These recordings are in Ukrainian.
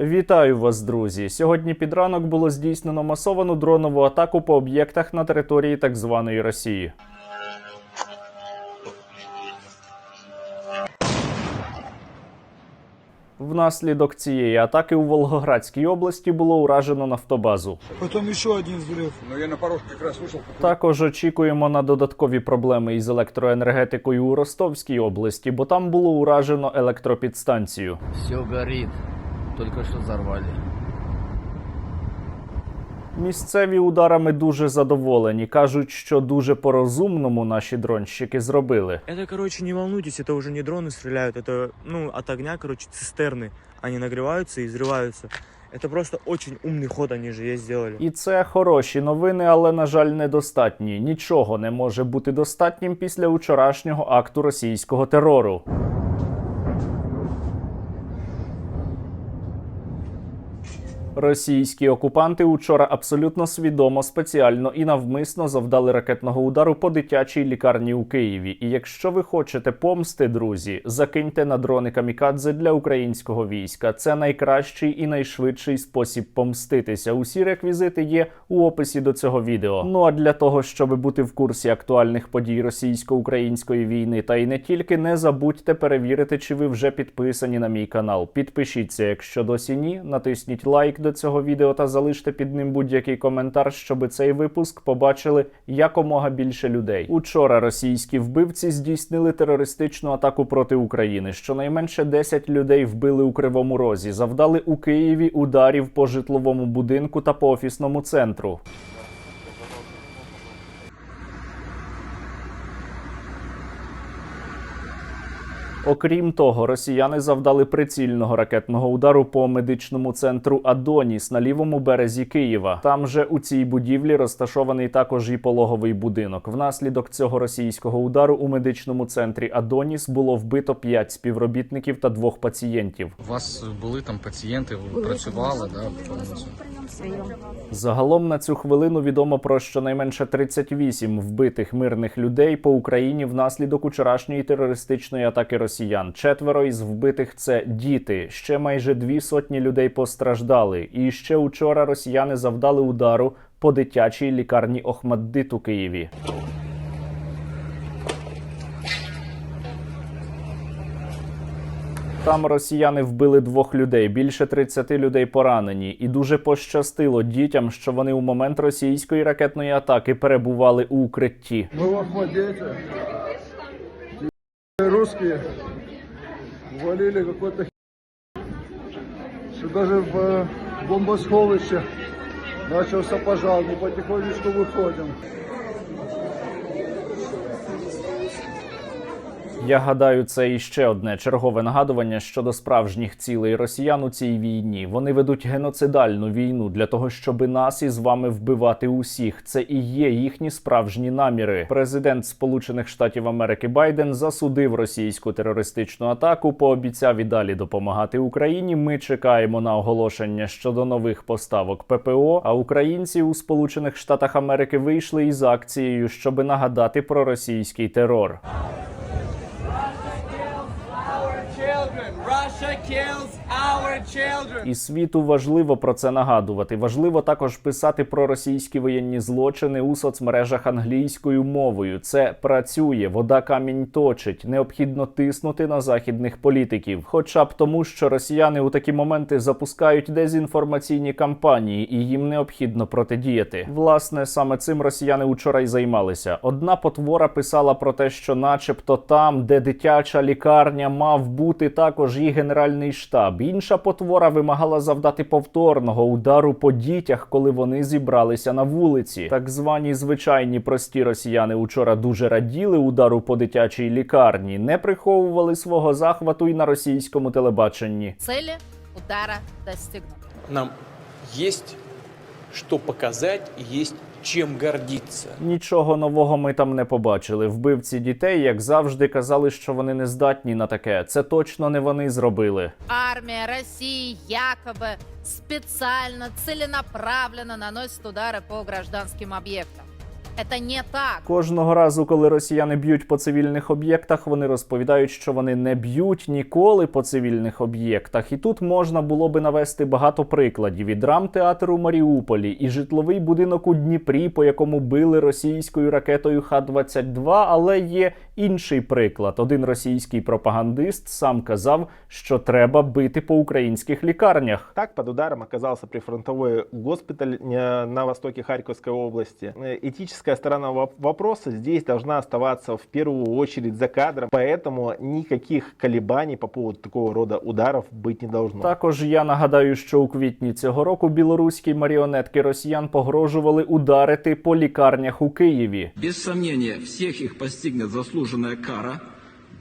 Вітаю вас, друзі! Сьогодні під ранок було здійснено масовану дронову атаку по об'єктах на території так званої Росії. Внаслідок цієї атаки у Волгоградській області було уражено нафтобазу. Потом еще один взрыв. Но я на порог как раз вышел. Також очікуємо на додаткові проблеми із електроенергетикою у Ростовській області, бо там було уражено електропідстанцію. Все горит Только что взорвали. Місцеві ударами дуже задоволені. кажуть, що дуже по-розумному наші дронщики зробили. Это, короче, не волнуйтесь, это уже не дроны стреляют, это, ну, от огня, короче, цистерны. Они нагреваются и взрываются. Это просто очень умный ход они же есть сделали. І це хороші новини, але на жаль, недостатні. Нічого не може бути достатнім після вчорашнього акту російського терору. Російські окупанти учора абсолютно свідомо, спеціально і навмисно завдали ракетного удару по дитячій лікарні у Києві. І якщо ви хочете помсти, друзі, закиньте на дрони камікадзе для українського війська. Це найкращий і найшвидший спосіб помститися. Усі реквізити є у описі до цього відео. Ну а для того, щоб бути в курсі актуальних подій російсько-української війни, та й не тільки, не забудьте перевірити, чи ви вже підписані на мій канал. Підпишіться, якщо досі ні, натисніть лайк до цього відео та залиште під ним будь-який коментар, щоб цей випуск побачили якомога більше людей. Учора російські вбивці здійснили терористичну атаку проти України. Щонайменше 10 людей вбили у Кривому Розі, завдали у Києві ударів по житловому будинку та по офісному центру. Окрім того, росіяни завдали прицільного ракетного удару по медичному центру Адоніс на лівому березі Києва. Там же у цій будівлі розташований також і пологовий будинок. Внаслідок цього російського удару у медичному центрі Адоніс було вбито 5 співробітників та двох пацієнтів. У вас були там пацієнти, ви працювали, да. Загалом на цю хвилину відомо про щонайменше 38 вбитих мирних людей по Україні внаслідок учорашньої терористичної атаки росіян. Четверо із вбитих це діти. Ще майже дві сотні людей постраждали. І ще учора росіяни завдали удару по дитячій лікарні Охмаддит у Києві. Там росіяни вбили двох людей, більше 30 людей поранені, і дуже пощастило дітям, що вони у момент російської ракетної атаки перебували у укритті. И русские валили какой-то хи- что даже в э, бомбосховище начался пожар. Мы потихонечку выходим. Я гадаю, це іще одне чергове нагадування щодо справжніх цілей росіян у цій війні. Вони ведуть геноцидальну війну для того, щоби нас із вами вбивати усіх. Це і є їхні справжні наміри. Президент Сполучених Штатів Америки Байден засудив російську терористичну атаку, пообіцяв і далі допомагати Україні. Ми чекаємо на оголошення щодо нових поставок ППО. А українці у Сполучених Штатах Америки вийшли із акцією, щоби нагадати про російський терор. Check Yells І світу важливо про це нагадувати. Важливо також писати про російські воєнні злочини у соцмережах англійською мовою. Це працює, вода камінь точить. Необхідно тиснути на західних політиків, хоча б тому, що росіяни у такі моменти запускають дезінформаційні кампанії, і їм необхідно протидіяти. Власне, саме цим росіяни учора й займалися. Одна потвора писала про те, що, начебто, там, де дитяча лікарня, мав бути також і генеральний штаб. Інша потвора вимагала завдати повторного удару по дітях, коли вони зібралися на вулиці. Так звані звичайні прості росіяни учора дуже раділи удару по дитячій лікарні, не приховували свого захвату і на російському телебаченні. Цели удара достигнуты. Нам есть что показать и есть чем гордиться. Нічого нового ми там не побачили. Вбивці дітей, як завжди, казали, що вони не здатні на таке. Це точно не вони зробили. Армия России якобы специально, целенаправленно наносит удары по гражданским объектам. Это не так. Кожного разу, коли росіяни б'ють по цивільних об'єктах, вони розповідають, що вони не б'ють ніколи по цивільних об'єктах. І тут можна було би навести багато прикладів: і драмтеатр у Маріуполі, і житловий будинок у Дніпрі, по якому били російською ракетою Х-22. Але є інший приклад. Один російський пропагандист сам казав, що треба бити по українських лікарнях. Так, под ударом оказался прифронтовой госпиталь э, на востоке Харьковской области. Э, Этическая сторона воп- вопроса здесь должна оставаться в первую очередь за кадром, поэтому никаких колебаний по поводу такого рода ударов быть не должно. Також я нагадаю, що у квітні цього року білоруські маріонетки росіян погрожували ударити по лікарнях у Києві. Без сомнения, всех их постигнет заслуженная кара,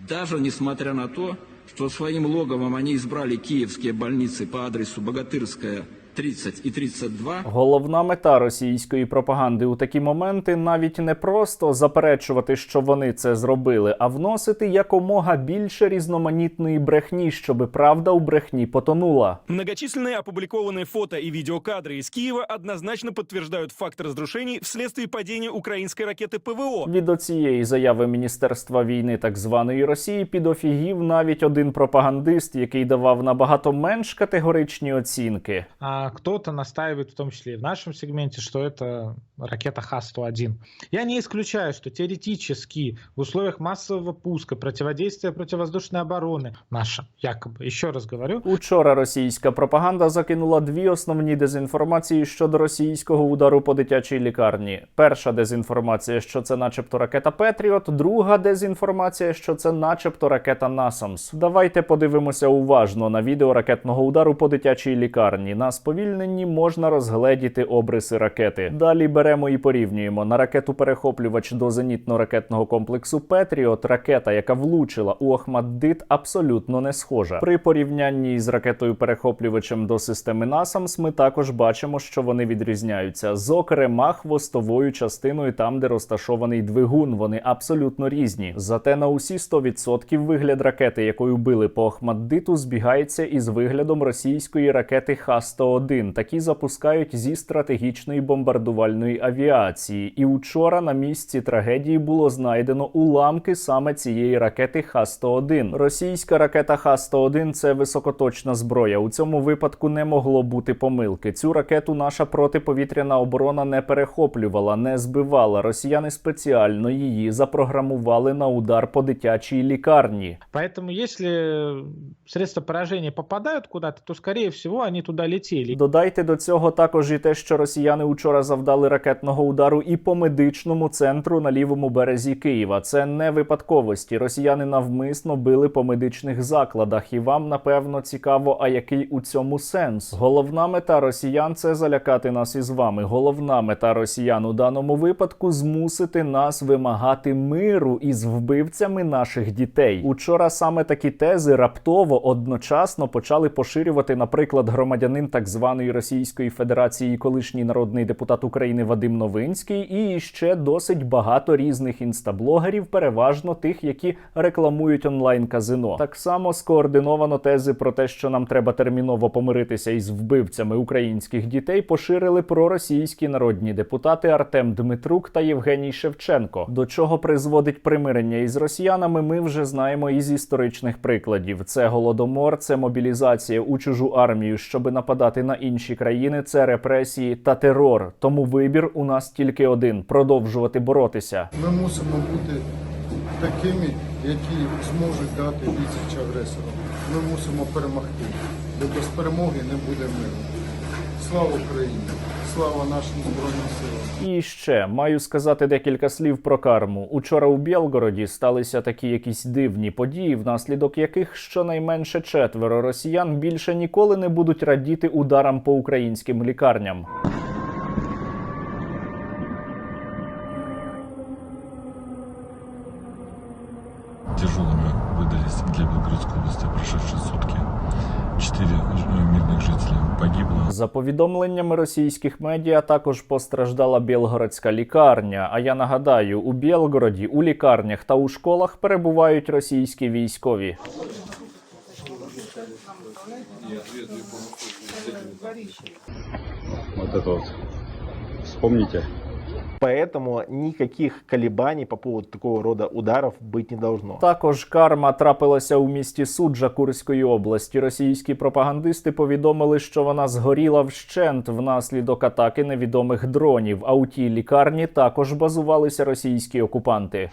даже несмотря на то, что своим логовом они избрали киевские больницы по адресу Богатырская, 30 и 32. Головна мета російської пропаганди у такі моменти навіть не просто заперечувати, що вони це зробили, а вносити якомога більше різноманітної брехні, щоби правда у брехні потонула. Многочисленные опубликованные фото и видеокадры из Киева однозначно подтверждают факт разрушений вследствие падения украинской ракеты ПВО. Від оцієї заяви Міністерства війни так званої Росії підофігів навіть один пропагандист, який давав набагато менш категоричні оцінки. А кто-то настаивает, в том числе и в нашем сегменте, что это ракета Х-101. Я не исключаю, что теоретически в условиях массового пуска, противодействия противовоздушной обороны, наша, якобы, еще раз говорю, Учора російська пропаганда закинула дві основні дезінформації щодо російського удару по дитячій лікарні. Перша дезінформація, що це начебто ракета Петріот, друга дезінформація, що це начебто ракета Насамс. Давайте подивимося уважно на відео ракетного удару по дитячій лікарні. На сповільненні можна розгледіти обриси ракети. Далі беремо і порівнюємо на ракету перехоплювач до зенітно-ракетного комплексу Петріот. Ракета, яка влучила у Охмаддит, абсолютно не схожа. При порівнянні з ракетою перехоплювачем до системи NASAMS ми також бачимо, що вони відрізняються. Зокрема, хвостовою частиною, там, де розташований двигун, вони абсолютно різні. Зате на усі 100% вигляд ракети, якою били по Охмаддиту, збігається із виглядом російської ракети Х-101. Такі запускають зі стратегічної бомбардувальної авіації. І учора на місці трагедії було знайдено уламки саме цієї ракети Х-101. Російська ракета Х-101 – це високоточна зброя. У цьому випадку не могло бути помилки. Цю ракету наша протиповітряна оборона не перехоплювала, не збивала. Росіяни спеціально її запрограмували на удар по дитячій лікарні. поэтому если средства поражения попадают куда-то, то, скорее всего, они туда летели. Додайте до цього також і те, що росіяни учора завдали ракетного удару і по медичному центру на лівому березі Києва. Це не випадковості. Росіяни навмисно били по медичних закладах, і вам напевно цікаво, а який у цьому сенс? Головна мета росіян це залякати нас із вами. Головна мета росіян у даному випадку змусити нас вимагати миру із вбивцями наших дітей. Учора саме такі тези раптово одночасно почали поширювати, наприклад, громадянин так званої Російської Федерації, колишній народний депутат України Вадим Новинський, і ще досить багато різних інстаблогерів, переважно тих, які рекламують онлайн казино. Так само скоординовано тези про те, що нам треба терміново помиритися із вбивцями українських дітей, поширили проросійські народні депутати Артем Дмитрук та Євгеній Шевченко. До чого призводить примирення із росіянами, ми вже знаємо із історичних прикладів: це голодомор, це мобілізація у чужу армію, щоби нападати на інші країни, це репресії та терор. Тому вибір у нас тільки один: продовжувати боротися. Ми мусимо бути такими, які зможуть дати відсіч агресору. Ми мусимо перемогти, бо без перемоги не буде миру. Слава Україні! Слава нашим Збройним силам! І ще маю сказати декілька слів про карму. Учора у Білгороді сталися такі якісь дивні події, внаслідок яких щонайменше четверо росіян більше ніколи не будуть радіти ударам по українським лікарням. За повідомленнями російських медіа, також постраждала білгородська лікарня. А я нагадаю, у Білгороді у лікарнях та у школах перебувають російські військові. Вот это вот. Вспомните, Поэтому никаких колебаний по поводу такого рода ударов быть не должно. Також карма трапилася у місті Суджа Курської області. Російські пропагандисти повідомили, що вона згоріла вщент внаслідок атаки невідомих дронів. А у тій лікарні також базувалися російські окупанти.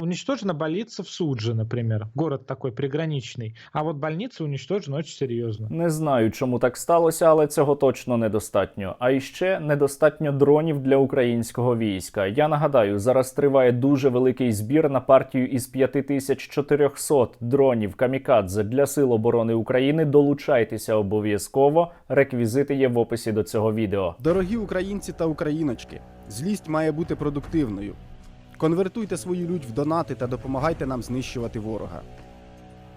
Уничтожена больница в Судже, например. Город такой приграничный. А вот больница уничтожена очень серьезно. Не знаю, чому так сталося, але цього точно недостатньо. А іще недостатньо дронів для українського війська. Я нагадаю, зараз триває дуже великий збір на партію із 5400 дронів камікадзе для сил оборони України. Долучайтеся обов'язково. Реквізити є в описі до цього відео. Дорогі українці та україночки, злість має бути продуктивною. Конвертуйте свою лють в донати та допомагайте нам знищувати ворога.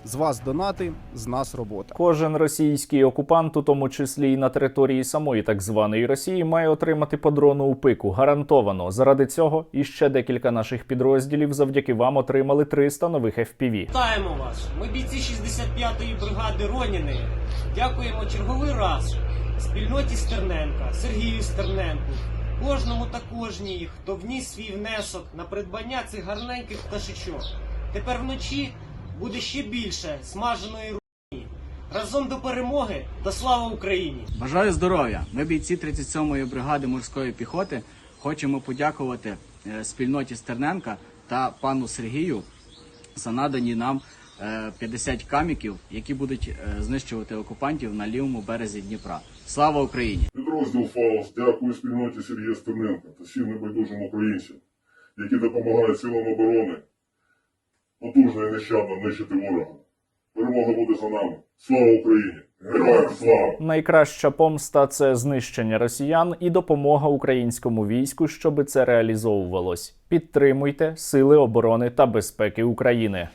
З вас донати, з нас робота. Кожен російський окупант, у тому числі і на території самої так званої Росії, має отримати по дрону у пику. Гарантовано. Заради цього іще декілька наших підрозділів завдяки вам отримали 300 нових FPV. Вітаємо вас! Ми бійці 65-ї бригади Роніни. Дякуємо черговий раз спільноті Стерненка, Сергію Стерненку, кожному та кожній, хто вніс свій внесок на придбання цих гарненьких пташечок. Тепер вночі буде ще більше смаженої руні. Разом до перемоги та слава Україні! Бажаю здоров'я! Ми бійці 37-ї бригади морської піхоти хочемо подякувати е, спільноті Стерненка та пану Сергію за надані нам е, 50 каміків, які будуть е, знищувати окупантів на лівому березі Дніпра. Слава Україні! Підрозділ Фауст дякую спільноті Сергія Стерненка та всім небайдужим українцям, які допомагають силам оборони потужно і нещадно нищити ворога. Перемога буде за нами. Слава Україні! Героям слава! Найкраща помста це знищення росіян і допомога українському війську, щоб це реалізовувалось. Підтримуйте сили оборони та безпеки України.